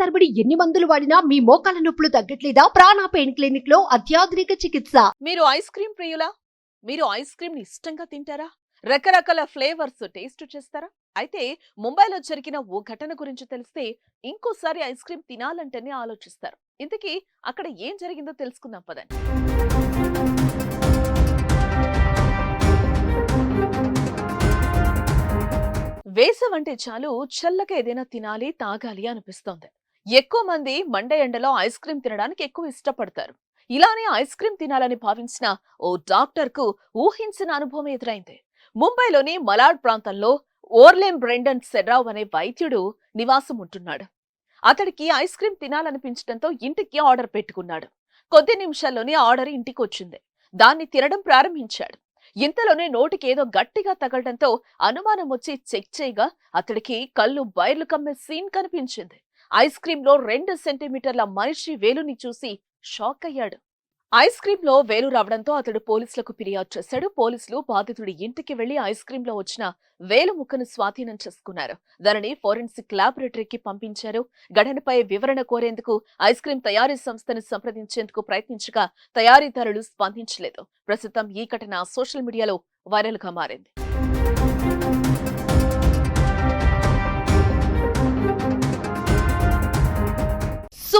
తరబడి ఎన్ని మందులు వాడినా మీ మోకాల నొప్పులు తగ్గట్లేదా? ప్రాణ పెయిన్ క్లినిక్లో అత్యాధునిక చికిత్స. మీరు ఐస్ క్రీమ్ ప్రియులా? మీరు ఐస్ క్రీమ్ ఇష్టంగా తింటారా? రకరకాల ఫ్లేవర్స్ టేస్ట్ చేస్తారా? అయితే ముంబైలో జరిగిన ఓ ఘటన గురించి తెలిస్తే ఇంకోసారి ఐస్ క్రీమ్ తినాలంటేనే ఆలోచిస్తారు. ఇంతకీ అక్కడ ఏం జరిగిందో తెలుసుకుందాం పదండి. వేసవంటే చాలు చల్లగా ఏదైనా తినాలి తాగాలి అనిపిస్తోంది. ఎక్కువ మంది మండే ఎండలో ఐస్ క్రీమ్ తినడానికి ఎక్కువ ఇష్టపడతారు. ఇలానే ఐస్ క్రీమ్ తినాలని భావించిన ఓ డాక్టర్కు ఊహించిన అనుభవం ఎదురైంది. ముంబైలోని మలాడ్ ప్రాంతంలో ఓర్లేన్ బ్రెండన్ సెర్రావ్ అనే వైద్యుడు నివాసం ఉంటున్నాడు. అతడికి ఐస్ క్రీమ్ తినాలనిపించడంతో ఇంటికి ఆర్డర్ పెట్టుకున్నాడు. కొద్ది నిమిషాల్లోనే ఆర్డర్ ఇంటికి వచ్చింది దాన్ని తినడం ప్రారంభించాడు. ఇంతలోనే నోటికేదో గట్టిగా తగలడంతో అనుమానం వచ్చి చెక్ చేయగా అతడికి కళ్ళు బయర్లు కమ్మే సీన్ కనిపించింది. ఐస్ క్రీమ్లో రెండు సెంటీమీటర్ల మనిషి వేలుని చూసి షాక్ అయ్యాడు ఐస్ క్రీమ్లో వేలు రావడంతో అతడు పోలీసులకు ఫిర్యాదు చేశాడు. పోలీసులు బాధితుడి ఇంటికి వెళ్ళి ఐస్ క్రీమ్లో వచ్చిన వేలు ముక్కను స్వాధీనం చేసుకున్నారు. దానిని ఫోరెన్సిక్ ల్యాబొరేటరీకి పంపించారు. ఘటనపై వివరణ కోరేందుకు ఐస్ క్రీం తయారీ సంస్థను సంప్రదించేందుకు ప్రయత్నించగా తయారీదారులు స్పందించలేదు. ప్రస్తుతం ఈ ఘటన సోషల్ మీడియాలో వైరల్గా మారింది.